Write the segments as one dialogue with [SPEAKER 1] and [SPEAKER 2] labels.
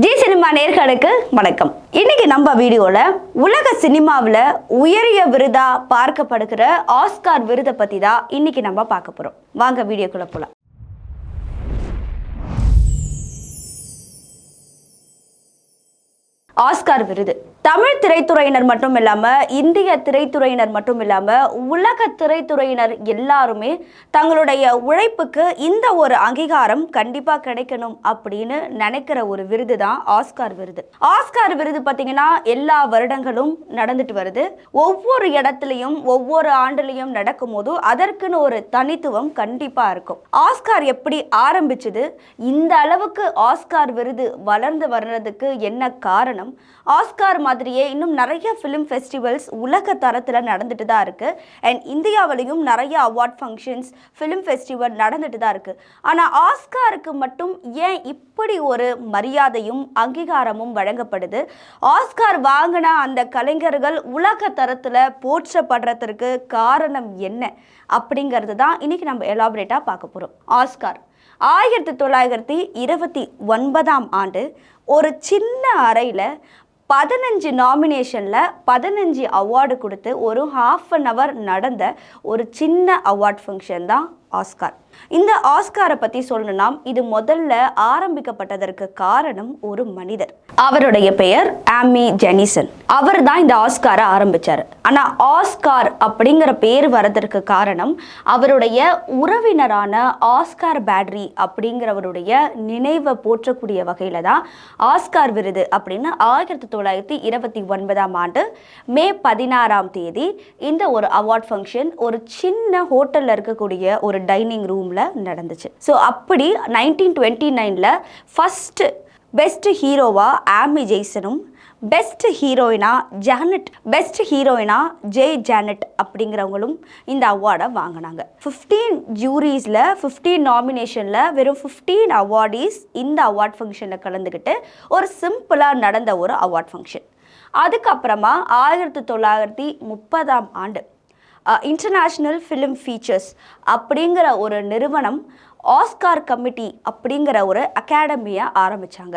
[SPEAKER 1] G cinema நேர்களுக்கு வணக்கம். இன்னைக்கு நம்ம வீடியோல உலக சினிமாவில் உயரிய விருதா பார்க்கப்படுகிற ஆஸ்கார் விருதை பத்தி தான் இன்னைக்கு நம்ம பார்க்க போறோம். வாங்க வீடியோக்குள்ள போலாம். ஆஸ்கார் விருது. தமிழ் திரைத்துறையினர் மட்டும் இல்லாமல் இந்திய திரைத்துறையினர் மட்டும் இல்லாமல் உலக திரைத்துறையினர் எல்லாருமே தங்களுடைய உழைப்புக்கு இந்த ஒரு அங்கீகாரம் கண்டிப்பாக கிடைக்கணும் அப்படின்னு நினைக்கிற ஒரு விருது தான் ஆஸ்கார் விருது. ஆஸ்கார் விருது பார்த்தீங்கன்னா எல்லா வருடங்களும் நடந்துட்டு வருது. ஒவ்வொரு இடத்துலையும் ஒவ்வொரு ஆண்டுலையும் நடக்கும் போது அதற்குன்னு ஒரு தனித்துவம் கண்டிப்பாக இருக்கும். ஆஸ்கார் எப்படி ஆரம்பிச்சது? இந்த அளவுக்கு ஆஸ்கார் விருது வளர்ந்து வர்றதுக்கு என்ன காரணம்? ஆஸ்கார் மாதிரியே இன்னும் நிறைய ஃபிலிம் ஃபெஸ்டிவல்ஸ் உலக தரத்தில் நடந்துட்டு தான் இருக்குது அண்ட் இந்தியாவிலையும் நிறைய அவார்ட் ஃபங்க்ஷன்ஸ் ஃபிலிம் ஃபெஸ்டிவல் நடந்துட்டு தான் இருக்குது ஆனால் ஆஸ்காருக்கு மட்டும் ஏன் இப்படி ஒரு மரியாதையும் அங்கீகாரமும் வழங்கப்படுது? ஆஸ்கார் வாங்கின அந்த கலைஞர்கள் உலக தரத்தில் போற்றப்படுறதற்கு காரணம் என்ன? அப்படிங்கிறது தான் இன்னைக்கு நம்ம எலாபரேட்டாக பார்க்க போகிறோம் ஆஸ்கார் ஆயிரத்தி தொள்ளாயிரத்தி இருபத்தி ஒன்பதாம் ஆண்டு ஒரு சின்ன அறையில் பதினஞ்சு நாமினேஷனில் பதினஞ்சு அவார்டு கொடுத்து ஒரு ஹாஃப் அன் ஹவர் நடந்த ஒரு சின்ன அவார்ட் ஃபங்க்ஷன் தான் ஆஸ்கார் இந்த ஆஸ்காரை பற்றி சொல்லணும்னா இது முதல்ல ஆரம்பிக்கப்பட்டதற்கு காரணம் ஒரு மனிதர். அவருடைய பெயர் ஆமி ஜெனிசன். அவர் தான் இந்த ஆஸ்காரை ஆரம்பிச்சார். ஆனால் ஆஸ்கார் அப்படிங்கிற பேர் வரதற்கு காரணம் அவருடைய உறவினரான ஆஸ்கார் பேட்ரி அப்படிங்கிறவருடைய நினைவை போற்றக்கூடிய வகையில் தான் ஆஸ்கார் விருது அப்படின்னு ஆயிரத்தி தொள்ளாயிரத்தி இருபத்தி ஒன்பதாம் ஆண்டு மே பதினாறாம் தேதி இந்த ஒரு அவார்ட் ஃபங்க்ஷன் ஒரு சின்ன ஹோட்டலில் இருக்கக்கூடிய ஒரு டைனிங் ரூம் ரூமில் நடந்துச்சு. ஸோ அப்படி நைன்டீன் டுவெண்ட்டி நைனில் ஃபஸ்ட்டு பெஸ்ட் ஹீரோவாக ஆமி ஜெய்சனும் பெஸ்ட் ஹீரோயினா ஜானட் பெஸ்ட் ஹீரோயினா ஜே ஜானட் அப்படிங்கிறவங்களும் இந்த அவார்டை வாங்கினாங்க. ஃபிஃப்டீன் ஜூரிஸில் ஃபிஃப்டீன் நாமினேஷனில் வெறும் ஃபிஃப்டீன் அவார்டீஸ் இந்த அவார்ட் ஃபங்க்ஷனில் கலந்துக்கிட்டு ஒரு சிம்பிளாக நடந்த ஒரு அவார்ட் ஃபங்க்ஷன் அதுக்கப்புறமா ஆயிரத்தி தொள்ளாயிரத்தி முப்பதாம் ஆண்டு இன்டர்நேஷ்னல் ஃபிலிம் ஃபீச்சர்ஸ் அப்படிங்கிற ஒரு நிறுவனம் ஆஸ்கார் கமிட்டி அப்படிங்கிற ஒரு அகாடமியை ஆரம்பித்தாங்க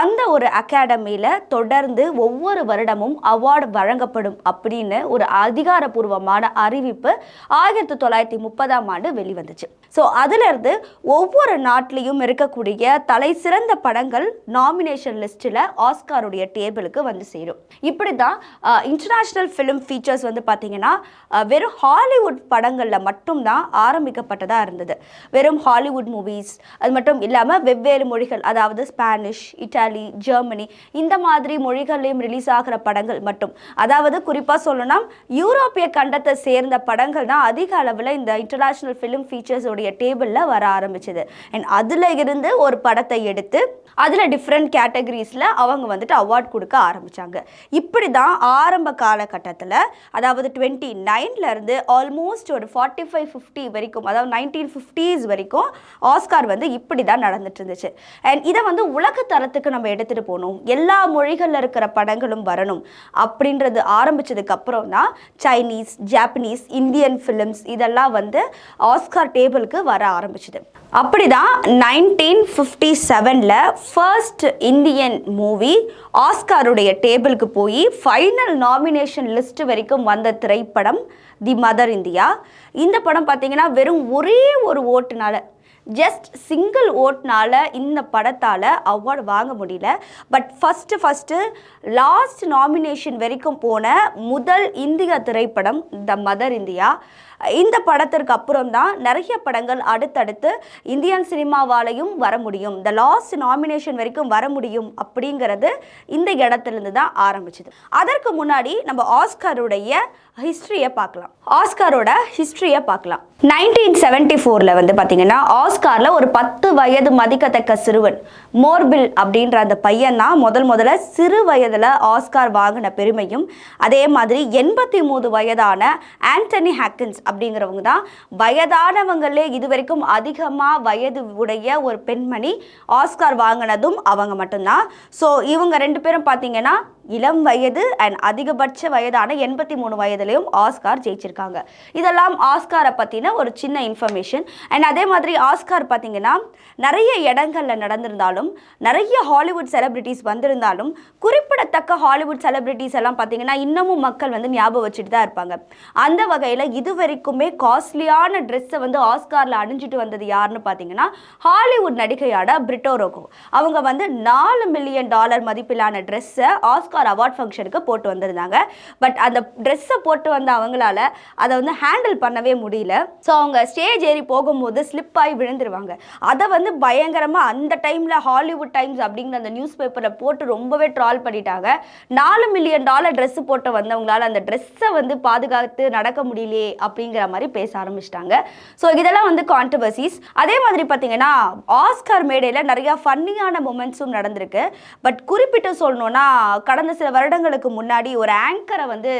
[SPEAKER 1] அந்த ஒரு அகாடமியில் தொடர்ந்து ஒவ்வொரு வருடமும் அவார்டு வழங்கப்படும் அப்படின்னு ஒரு அதிகாரப்பூர்வமான அறிவிப்பு ஆயிரத்தி தொள்ளாயிரத்தி முப்பதாம் ஆண்டு வெளிவந்துச்சு. ஸோ அதிலிருந்து ஒவ்வொரு நாட்டிலையும் இருக்கக்கூடிய தலை சிறந்த படங்கள் நாமினேஷன் லிஸ்ட்டில் ஆஸ்காருடைய டேபிளுக்கு வந்து சேரும். இப்படி தான் இன்டர்நேஷ்னல் ஃபிலிம் ஃபீச்சர்ஸ் வந்து பார்த்தீங்கன்னா வெறும் ஹாலிவுட் படங்களில் மட்டும்தான் ஆரம்பிக்கப்பட்டதாக இருந்தது. வெறும் ஹாலிவுட் மூவிஸ் அது மட்டும் இல்லாமல் வெவ்வேறு மொழிகள் அதாவது ஸ்பானிஷ் இட்டாலி ஜெர்மனி இந்த மாதிரி மொழிகள்லையும் ரிலீஸ் ஆகிற படங்கள் மட்டும். அதாவது குறிப்பாக சொல்லணும்னா யூரோப்பிய கண்டத்தை சேர்ந்த படங்கள் தான் அதிக அளவில் இந்த இன்டர்நேஷ்னல் ஃபிலிம் ஃபீச்சர்ஸோடைய டேபிளில் வர ஆரம்பிச்சது. அண்ட் அதில் இருந்து ஒரு படத்தை எடுத்து அதில் டிஃப்ரெண்ட் கேட்டகரிஸில் அவங்க வந்துட்டு அவார்ட் கொடுக்க ஆரம்பித்தாங்க இப்படி தான் ஆரம்ப காலகட்டத்தில் அதாவது டுவெண்ட்டி நைன்லேருந்து ஆல்மோஸ்ட் ஒரு ஃபார்ட்டி ஃபைவ் ஃபிஃப்டி வரைக்கும் அதாவது நைன்டீன் ஃபிஃப்டிஸ் வரைக்கும் ஆஸ்கார் வந்து இப்படி தான் நடந்துட்டு இருந்துச்சு. அண்ட் இதை வந்து உலக தரத்துக்கு நம்ம எடுத்துகிட்டு போகணும். எல்லா மொழிகளில் இருக்கிற படங்களும் வரணும். அப்படின்றது ஆரம்பித்ததுக்கப்புறம் தான் சைனீஸ் ஜாப்பனீஸ் இந்தியன் ஃபிலிம்ஸ் இதெல்லாம் வந்து ஆஸ்கார் டேபிளுக்கு வர ஆரம்பிச்சது. அப்படிதான் நைன்டீன் ஃபிஃப்டி செவனில் ஃபர்ஸ்ட் இந்தியன் மூவி ஆஸ்காருடைய டேபிளுக்கு போய் ஃபைனல் நாமினேஷன் லிஸ்ட் வரைக்கும் வந்த திரைப்படம் தி மதர் இந்தியா இந்த படம் பார்த்தீங்கன்னா வெறும் ஒரே ஒரு ஓட்டுனால ஜஸ்ட் சிங்கிள் ஓட்னால் இந்த படத்தால் அவார்டு வாங்க முடியல. But first first last nomination வரைக்கும் போன முதல் இந்திய திரைப்படம் த மதர் இந்தியா இந்த படத்திற்கு அப்புறம் தான் நிறைய படங்கள் அடுத்தடுத்து இந்தியன் சினிமாவாலையும் வர முடியும். த லாஸ்ட் நாமினேஷன் வரைக்கும் வர முடியும் அப்படிங்கிறது இந்த இடத்துலேருந்து தான் ஆரம்பிச்சது. அதற்கு முன்னாடி நம்ம ஆஸ்கருடைய ஹிஸ்ட்ரியை பார்க்கலாம். ஆஸ்காரோட ஹிஸ்ட்ரியை பார்க்கலாம். நைன்டீன் செவன்டி ஃபோரில் வந்து பார்த்தீங்கன்னா ஆஸ்காரில் ஒரு பத்து வயது மதிக்கத்தக்க சிறுவன் மோர்பில் அப்படின்ற அந்த பையன் தான் முதல் முதல்ல சிறு வயதில் ஆஸ்கார் வாங்கின பெருமையும் அதே மாதிரி எண்பத்தி மூணு வயதான ஆண்டனி ஹாக்கின்ஸ் அப்படிங்கிறவங்க தான். வயதானவங்களே இது வரைக்கும் அதிகமாக வயது உடைய ஒரு பெண்மணி ஆஸ்கார் வாங்கினதும் அவங்க மட்டும்தான். ஸோ இவங்க ரெண்டு பேரும் பார்த்தீங்கன்னா இளம் வயது அண்ட் அதிகபட்ச வயதான எண்பத்தி மூணு வயதுலையும் ஆஸ்கார் ஜெயிச்சிருக்காங்க. இதெல்லாம் ஆஸ்காரை பற்றின ஒரு சின்ன இன்ஃபர்மேஷன் அண்ட் அதே மாதிரி ஆஸ்கார் பார்த்தீங்கன்னா நிறைய இடங்கள்ல நடந்திருந்தாலும் நிறைய ஹாலிவுட் செலிபிரிட்டிஸ் வந்திருந்தாலும் குறிப்பிடத்தக்க ஹாலிவுட் செலிபிரிட்டிஸ் எல்லாம் பார்த்தீங்கன்னா இன்னமும் மக்கள் வந்து ஞாபகம் வச்சுட்டு தான் இருப்பாங்க. அந்த வகையில் இது வரைக்குமே காஸ்ட்லியான ட்ரெஸ்ஸை வந்து ஆஸ்காரில் அணிஞ்சிட்டு வந்தது யாருன்னு பார்த்தீங்கன்னா ஹாலிவுட் நடிகையான பிரிட்டோரோகோ அவங்க வந்து நாலு மில்லியன் டாலர் மதிப்பிலான ட்ரெஸ்ஸை ஆஸ்கார் அவார்ட் ஃபங்க்ஷனுக்கு போட்டு வந்திருந்தாங்க. பட் அந்த ட்ரெஸ்ஸை போட்டு வந்த அவங்களால அதை வந்து ஹேண்டில் பண்ணவே முடியல. ஸோ அவங்க ஸ்டேஜ் ஏறி போகும்போது ஸ்லிப் ஆகி விழுந்துருவாங்க. அதை வந்து பயங்கரமாக அந்த டைமில் ஹாலிவுட் டைம்ஸ் அப்படிங்கிற அந்த நியூஸ் பேப்பரில் போட்டு ரொம்பவே ட்ரால் பண்ணிட்டாங்க. நாலு மில்லியன் டாலர் ட்ரெஸ் போட்டு வந்தவங்களால அந்த ட்ரெஸ்ஸை வந்து பாதுகாத்து நடக்க முடியலையே அப்படிங்கிற மாதிரி பேச ஆரம்பிச்சிட்டாங்க. ஸோ இதெல்லாம் வந்து கான்ட்ரவர்சிஸ் அதே மாதிரி பார்த்தீங்கன்னா ஆஸ்கார் மேடையில் நிறையா ஃபன்னியான மூமெண்ட்ஸும் நடந்திருக்கு. பட் குறிப்பிட்டு சொல்லணும்னா கடந்த சில வருடங்களுக்கு முன்னாடி ஒரு ஆங்கரை வந்து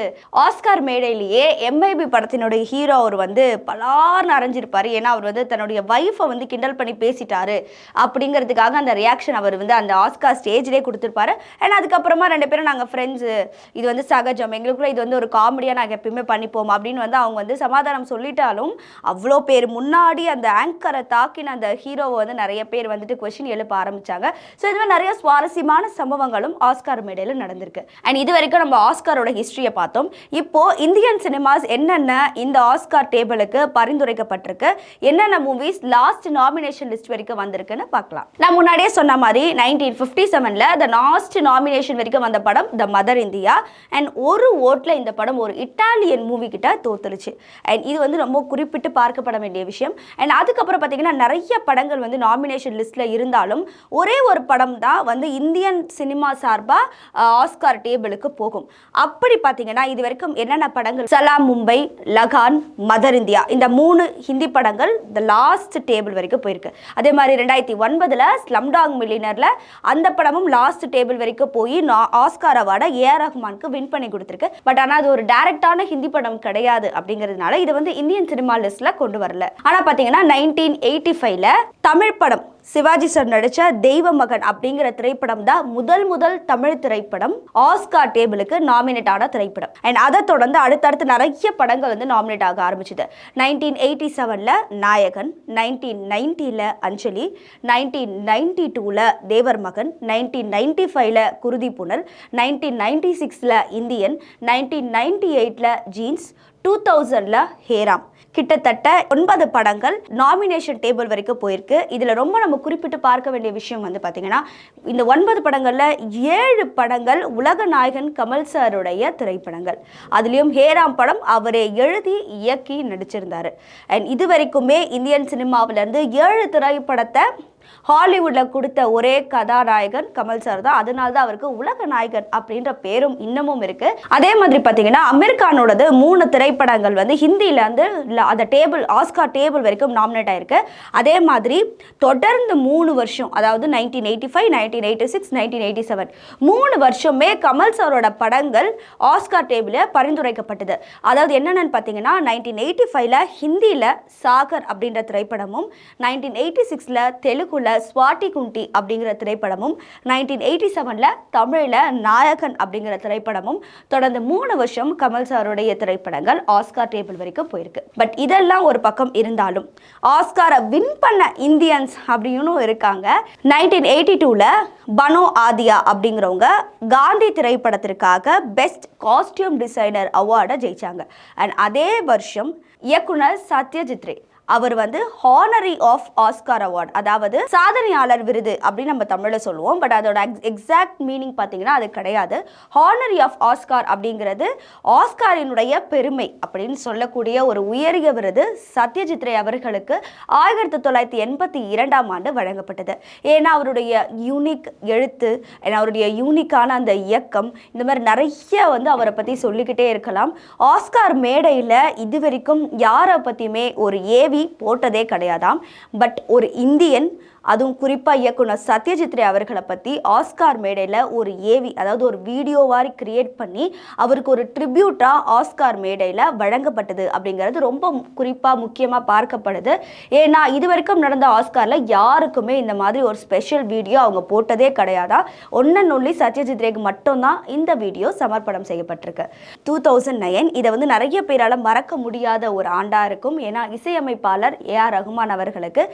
[SPEAKER 1] ஆஸ்கார் மேடையிலேயே எம்ஐபி படத்தினுடைய ஹீரோ அவர் வந்து பலார்னு அரைஞ்சிருப்பாரு. ஏன்னா அவர் வந்து தன்னுடைய ஒய்ஃபை வந்து கிண்டல் பண்ணி பேசிட்டாரு. அப்படிங்கிறதுக்காக அந்த ரியாக்ஷன் அவர் வந்து அந்த ஆஸ்கார் ஸ்டேஜ்லேயே கொடுத்துருப்பாரு. அண்ட் அதுக்கப்புறமா ரெண்டு பேரும் நாங்கள் ஃப்ரெண்ட்ஸு இது வந்து சகஜம். எங்களுக்குள்ள இது வந்து ஒரு காமெடியாக நாங்கள் எப்பயுமே பண்ணிப்போம் அப்படின்னு வந்து அவங்க வந்து சமாதானம் சொல்லிட்டாலும் அவ்வளோ பேர் முன்னாடி அந்த ஆங்கரை தாக்கின அந்த ஹீரோவை வந்து நிறைய பேர் வந்துட்டு கொஷின் எழுப்ப ஆரம்பிச்சாங்க. ஸோ இது மாதிரி நிறைய சுவாரஸ்யமான சம்பவங்களும் ஆஸ்கார் மேடையில் நடந்திருக்கு அண்ட் இது வரைக்கும் நம்ம ஆஸ்காரோட ஹிஸ்ட்ரியை பார்த்தோம். இப்போ இந்தியன் சினிமாஸ் என்னென்ன இந்த ஆஸ்கார் டேபிளுக்கு பரிந்துரைக்கப்பட்டிருக்கு? என்னென்ன மூவிஸ் லாஸ்ட் நாமினேஷன் லிஸ்ட் வரைக்கும் வந்திருக்குன்னு பார்க்கலாம். நான் முன்னாடியே சொன்ன மாதிரி நைன்டீன் ஃபிஃப்டி செவனில் த லாஸ்ட் நாமினேஷன் வரைக்கும் வந்த படம் த மதர் இந்தியா அண்ட் ஒரு ஓட்டில் இந்த படம் ஒரு இட்டாலியன் மூவி கிட்ட தோத்துருச்சு. அண்ட் இது வந்து ரொம்ப குறிப்பிட்டு பார்க்கப்பட வேண்டிய விஷயம். அண்ட் அதுக்கப்புறம் பார்த்தீங்கன்னா நிறைய படங்கள் வந்து நாமினேஷன் லிஸ்ட்டில் இருந்தாலும் ஒரே ஒரு படம் தான் வந்து இந்தியன் சினிமா சார்பாக ஆஸ்கார் டேபிளுக்கு போகும். அப்படி பார்த்தீங்கன்னா இது வரைக்கும் என்னென்ன படங்கள்? சலாம் மும்பை லகான் மதர் இந்தியா இந்த மூணு ஹிந்தி படங்கள் த லாஸ்ட் டேபிள் வரைக்கும் போயிருக்கு. அதே மாதிரி ரெண்டாயிரத்தி ஒன்பதில் ஸ்லம்டாங் மில்லினரில் அந்த படமும் லாஸ்ட் டேபிள் வரைக்கும் போய் ஆஸ்கார் அவார்டை ஆர் ரஹ்மானுக்கு வின் பண்ணி கொடுத்துருக்கு. பட் ஆனால் அது ஒரு டைரக்டான ஹிந்தி படம் கிடையாது அப்படிங்கிறதுனால இது வந்து இந்தியன் சினிமா லிஸ்ட்ல கொண்டு வரல. ஆனால் பார்த்தீங்கன்னா நைன்டீன் எயிட்டி ஃபைவ்ல தமிழ் படம் சிவாஜி சார் நடித்த தெய்வ மகன் அப்படிங்கிற திரைப்படம் தான் முதல் முதல் தமிழ் திரைப்படம் ஆஸ்கார் டேபிளுக்கு நாமினேட் ஆன திரைப்படம். அண்ட் அதை தொடர்ந்து அடுத்தடுத்து நிறைய படங்கள் வந்து நாமினேட் ஆக ஆரம்பிச்சது. நைன்டீன் எயிட்டி செவனில் நாயகன் நைன்டீன் நைன்ட்டியில் அஞ்சலி நைன்டீன் நைன்டி டூவில் தேவர் மகன் நைன்டீன் நைன்டி ஃபைவ்ல குருதி புனல் நைன்டீன் நைன்டி சிக்ஸில் இந்தியன் நைன்டீன் நைன்டி எயிட்டில் ஜீன்ஸ் டூ தௌசண்டில் ஹேராம். கிட்டத்தட்ட ஒன்பது படங்கள் நாமினேஷன் டேபிள் வரைக்கும் போயிருக்கு. இதில் ரொம்ப நம்ம குறிப்பிட்டு பார்க்க வேண்டிய விஷயம் வந்து பார்த்தீங்கன்னா இந்த ஒன்பது படங்களில் ஏழு படங்கள் உலக நாயகன் கமல் சாருடைய திரைப்படங்கள். அதுலேயும் ஹேராம் படம் அவரே எழுதி இயக்கி நடிச்சிருந்தார். அண்ட் இது வரைக்குமே இந்தியன் சினிமாவிலேருந்து ஏழு திரைப்படத்தை ஹாலிவுட்டில் கொடுத்த ஒரே கதாநாயகன் கமல் சார் தான். அதனால தான் அவருக்கு உலக நாயகன் அப்படின்ற பேரும் இன்னமும் இருக்கு. அதே மாதிரி பார்த்தீங்கன்னா அமெரிக்கானோடது மூணு திரைப்படங்கள் வந்து ஹிந்தியில இருந்து அந்த டேபிள் ஆஸ்கார் டேபிள் வரைக்கும் நாமினேட் ஆயிருக்கு. அதே மாதிரி தொடர்ந்து மூணு வருஷம் அதாவது nineteen eighty five nineteen eighty six nineteen eighty seven மூணு வருஷமே கமல் சாரோட படங்கள் ஆஸ்கார் டேபிளில் பரிந்துரைக்கப்பட்டது. அதாவது என்னென்னு பார்த்தீங்கன்னா நைன்டீன் எயிட்டி ஃபைவ்ல ஹிந்தியில் சாகர் அப்படின்ற திரைப்படமும் நைன்டீன் எயிட்டி சிக்ஸில் தெலுங்குல ஸ்வாட்டி குண்டி அப்படிங்கிற திரைப்படமும் நைன்டீன் எயிட்டி செவனில் தமிழில் நாயகன் அப்படிங்கிற திரைப்படமும் தொடர்ந்து மூணு வருஷம் கமல் சாருடைய திரைப்படங்கள் ஆஸ்கார் டேபிள் வரைக்கும் போயிருக்கு. பட் இதெல்லாம் ஒரு பக்கம் இருந்தாலும் ஆஸ்காரை வின் பண்ண இந்தியன்ஸ் அப்படின்னு இருக்காங்க. நைன்டீன் எயிட்டி டூவில் பனோ ஆதியா அப்படிங்கிறவங்க காந்தி திரைப்படத்திற்காக பெஸ்ட் காஸ்டியூம் டிசைனர் அவார்டை ஜெயிச்சாங்க. அண்ட் அதே வருஷம் இயக்குனர் சத்யஜித் ரே அவர் வந்து ஹானரி ஆஃப் ஆஸ்கார் அவார்ட் அதாவது சாதனையாளர் விருது அப்படின்னு நம்ம தமிழில் சொல்லுவோம். பட் அதோட எக்ஸாக்ட் மீனிங் பார்த்தீங்கன்னா அது கிடையாது. ஹானரி ஆஃப் ஆஸ்கார் அப்படிங்கிறது ஆஸ்காரினுடைய பெருமை அப்படின்னு சொல்லக்கூடிய ஒரு உயரிய விருது சத்யஜித் ரே அவர்களுக்கு ஆயிரத்தி தொள்ளாயிரத்தி எண்பத்தி இரண்டாம் ஆண்டு வழங்கப்பட்டது. ஏன்னா அவருடைய யூனிக் எழுத்து ஏன்னா அவருடைய யூனிக்கான அந்த இயக்கம் இந்த மாதிரி நிறைய வந்து அவரை பற்றி சொல்லிக்கிட்டே இருக்கலாம். ஆஸ்கார் மேடையில் இது வரைக்கும் யாரை பற்றியுமே ஒரு ஏவி போட்டதே கிடையாதாம். பட் ஒரு இந்தியன் அதுவும் குறிப்பாக இயக்குனர் சத்யஜித் ரே அவர்களை பற்றி ஆஸ்கார் மேடையில் ஒரு ஏவி அதாவது ஒரு வீடியோ வாரி கிரியேட் பண்ணி அவருக்கு ஒரு ட்ரிபியூட்டாக ஆஸ்கார் மேடையில் வழங்கப்பட்டது அப்படிங்கிறது ரொம்ப குறிப்பாக முக்கியமாக பார்க்கப்படுது. ஏன்னா இது வரைக்கும் நடந்த ஆஸ்காரில் யாருக்குமே இந்த மாதிரி ஒரு ஸ்பெஷல் வீடியோ அவங்க போட்டதே கிடையாதா? ஒன்னன் ஒன்லி சத்யஜித் ரேக்கு மட்டும்தான் இந்த வீடியோ சமர்ப்பணம் செய்யப்பட்டிருக்கு. டூ தௌசண்ட் நைன் இதை வந்து நிறைய பேரால் மறக்க முடியாத ஒரு ஆண்டாக இருக்கும். ஏன்னா இசையமைப்பாளர் ஏ ஆர் ரகுமான் அவர்களுக்கு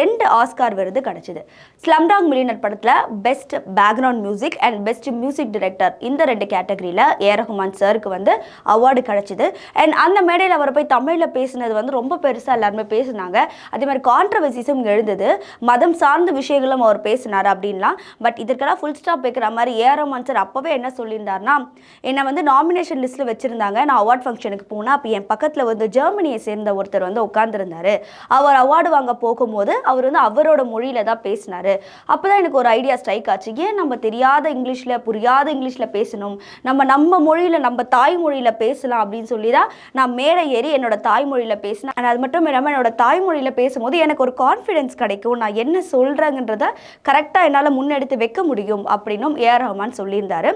[SPEAKER 1] ரெண்டு ஆஸ்கார் விருது. வந்து கிடச்சிது. ஸ்லம்டாங் மில்லியனர் படத்தில் best background music and best music director இந்த ரெண்டு கேட்டகரியில் ஏ ஆர் சாருக்கு வந்து அவார்டு கிடைச்சிது. அண்ட் அந்த மேடையில் அவர் போய் தமிழில் பேசினது வந்து ரொம்ப பெருசாக எல்லாருமே பேசினாங்க. அதே மாதிரி கான்ட்ரவர்சிஸும் எழுந்தது. மதம் சார்ந்த விஷயங்களும் அவர் பேசினார் அப்படின்லாம். பட் இதற்கெல்லாம் ஃபுல் ஸ்டாப் வைக்கிற மாதிரி ஏ ஆர் சார் அப்போவே என்ன சொல்லியிருந்தார்னா என்னை வந்து நாமினேஷன் லிஸ்ட்டில் வச்சுருந்தாங்க. நான் அவார்ட் ஃபங்க்ஷனுக்கு போனேன். அப்போ என் பக்கத்தில் வந்து ஜெர்மனியை சேர்ந்த ஒருத்தர் வந்து உட்காந்துருந்தார் அவர் அவார்டு வாங்க போகும்போது அவர் வந்து அவரோட மொழி மொழியில் தான் பேசினாரு. அப்போ தான் எனக்கு ஒரு ஐடியா ஸ்ட்ரைக் ஆச்சு. ஏன் நம்ம தெரியாத இங்கிலீஷில் புரியாத இங்கிலீஷில் பேசணும்? நம்ம நம்ம மொழியில் நம்ம தாய்மொழியில் பேசலாம் அப்படின்னு சொல்லி தான் நான் மேடை ஏறி என்னோட தாய்மொழியில் பேசினேன். அது மட்டும் இல்லாமல் என்னோட தாய்மொழியில் பேசும்போது எனக்கு ஒரு கான்ஃபிடென்ஸ் கிடைக்கும். நான் என்ன சொல்கிறேங்கன்றத கரெக்டாக என்னால் முன்னெடுத்து வைக்க முடியும் அப்படின்னும் ஏஆர் ரஹ்மான் சொல்லியிருந்தாரு.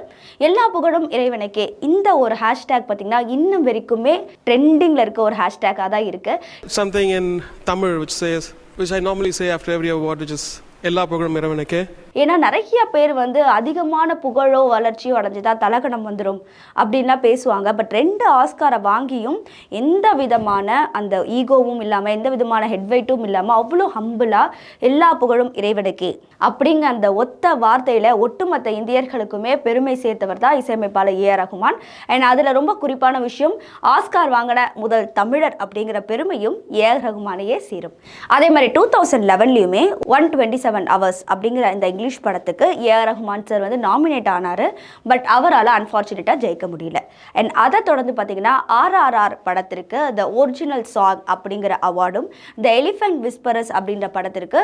[SPEAKER 1] எல்லா புகழும் இறைவனுக்கே. இந்த ஒரு ஹேஷ்டேக் பார்த்தீங்கன்னா இன்னும் வரைக்குமே ட்ரெண்டிங்கில் இருக்க ஒரு ஹேஷ்டேக்காக தான் இருக்குது
[SPEAKER 2] something in Tamil which says which I normally say after every award, which is Ella Program Miravanake.
[SPEAKER 1] ஏன்னா நிறைய பேர் வந்து அதிகமான புகழோ வளர்ச்சியோ அடைஞ்சுதா தலகணம் வந்துடும் அப்படின்லாம் பேசுவாங்க. பட் ரெண்டு ஆஸ்காரை வாங்கியும் எந்த விதமான அந்த ஈகோவும் இல்லாமல் எந்த விதமான ஹெட்வைட்டும் இல்லாமல் அவ்வளோ ஹம்பிளாக எல்லா புகழும் இறைவனுக்கே. அப்படிங்கிற அந்த ஒத்த வார்த்தையில் ஒட்டுமொத்த இந்தியர்களுக்குமே பெருமை சேர்த்தவர் தான் இசையமைப்பாளர் ஏ ஆர் ரகுமான். அண்ட் அதில் ரொம்ப குறிப்பான விஷயம் ஆஸ்கார் வாங்கின முதல் தமிழர் அப்படிங்கிற பெருமையும் ஏ ஆர் ரகுமானையே சேரும். அதே மாதிரி டூ தௌசண்ட் லெவன்லையுமே ஒன் டுவெண்ட்டி செவன் ஹவர்ஸ் அப்படிங்கிற இந்த இங்கிலீஷ் படத்துக்கு ஏ ஆர் ரஹ்மான் சார் வந்து நாமினேட் ஆனார். பட் அவரால் அன்ஃபார்ச்சுனேட்டாக ஜெயிக்க முடியல. அண்ட் அதை தொடர்ந்து பார்த்தீங்கன்னா ஆர்ஆர்ஆர் படத்திற்கு த ஒரிஜினல் சாங் அப்படிங்கிற அவார்டும் த எலிஃபென்ட் விஸ்பரஸ் அப்படின்ற படத்திற்கு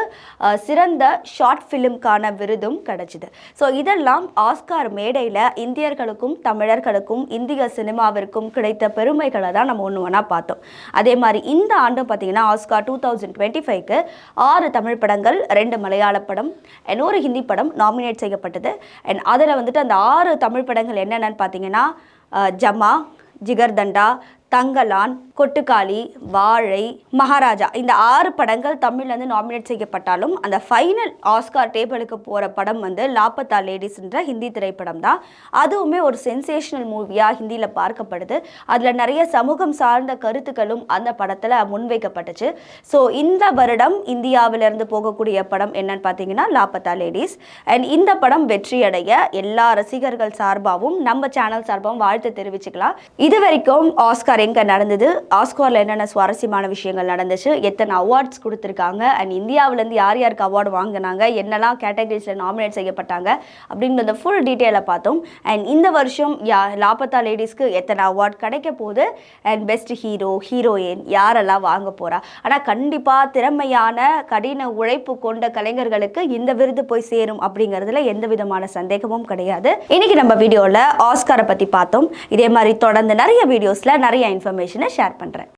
[SPEAKER 1] சிறந்த ஷார்ட் ஃபிலிம்கான விருதும் கிடச்சிது. ஸோ இதெல்லாம் ஆஸ்கார் மேடையில் இந்தியர்களுக்கும் தமிழர்களுக்கும் இந்திய சினிமாவிற்கும் கிடைத்த பெருமைகளை தான் நம்ம ஒன்று ஒன்றா பார்த்தோம். அதே மாதிரி இந்த ஆண்டும் பார்த்தீங்கன்னா ஆஸ்கார் டூ தௌசண்ட் டுவெண்ட்டி ஃபைவ்க்கு ஆறு தமிழ் படங்கள் ரெண்டு மலையாள படம் ஒரு ஹிந்தி படம் நாமினேட் செய்யப்பட்டது. அண்ட் அதில் வந்துட்டு அந்த ஆறு தமிழ் படங்கள் என்னென்னு பார்த்தீங்கன்னா ஜமா ஜிகர்தண்டா தங்கலான் கொட்டுக்காளி வாழை மகாராஜா. இந்த ஆறு படங்கள் தமிழ்லேருந்து நாமினேட் செய்யப்பட்டாலும் அந்த ஃபைனல் ஆஸ்கார் டேபிளுக்கு போகிற படம் வந்து லாப்பத்தா லேடிஸ்ன்ற ஹிந்தி திரைப்படம் தான். அதுவுமே ஒரு சென்சேஷனல் மூவியாக ஹிந்தியில் பார்க்கப்படுது. அதில் நிறைய சமூகம் சார்ந்த கருத்துக்களும் அந்த படத்தில் முன்வைக்கப்பட்டுச்சு. ஸோ இந்த வருடம் இந்தியாவிலிருந்து போகக்கூடிய படம் என்னன்னு பார்த்தீங்கன்னா லாப்பத்தா லேடிஸ் அண்ட் இந்த படம் வெற்றியடைய எல்லா ரசிகர்கள் சார்பாகவும் நம்ம சேனல் சார்பாகவும் வாழ்த்து தெரிவிச்சுக்கலாம். இது வரைக்கும் ஆஸ்கார் எங்கே நடந்தது? ஆஸ்காரில் என்னென்ன சுவாரஸ்யமான விஷயங்கள் நடந்துச்சு எத்தனை அவார்ட்ஸ் கொடுத்துருக்காங்க அண்ட் இந்தியாவிலேருந்து யார் யாருக்கு அவார்டு வாங்கினாங்க என்னெல்லாம் கேட்டகரிஸில் நாமினேட் செய்யப்பட்டாங்க அப்படின்றத ஃபுல் டீட்டெயிலை பார்த்தோம். அண்ட் இந்த வருஷம் யா லாபத்தா லேடிஸ்க்கு எத்தனை அவார்ட் கிடைக்க போகுது? அண்ட் பெஸ்ட் ஹீரோ ஹீரோயின் யாரெல்லாம் வாங்க போகிறா ஆனால் கண்டிப்பாக திறமையான கடின உழைப்பு கொண்ட கலைஞர்களுக்கு இந்த விருது போய் சேரும் அப்படிங்கிறதுல எந்த விதமான சந்தேகமும் கிடையாது. இன்னைக்கு நம்ம வீடியோவில் ஆஸ்காரை பற்றி பார்த்தோம். இதே மாதிரி தொடர்ந்து நிறைய வீடியோஸில் நிறைய இன்ஃபர்மேஷனை ஷேர் பண்ணுறேன்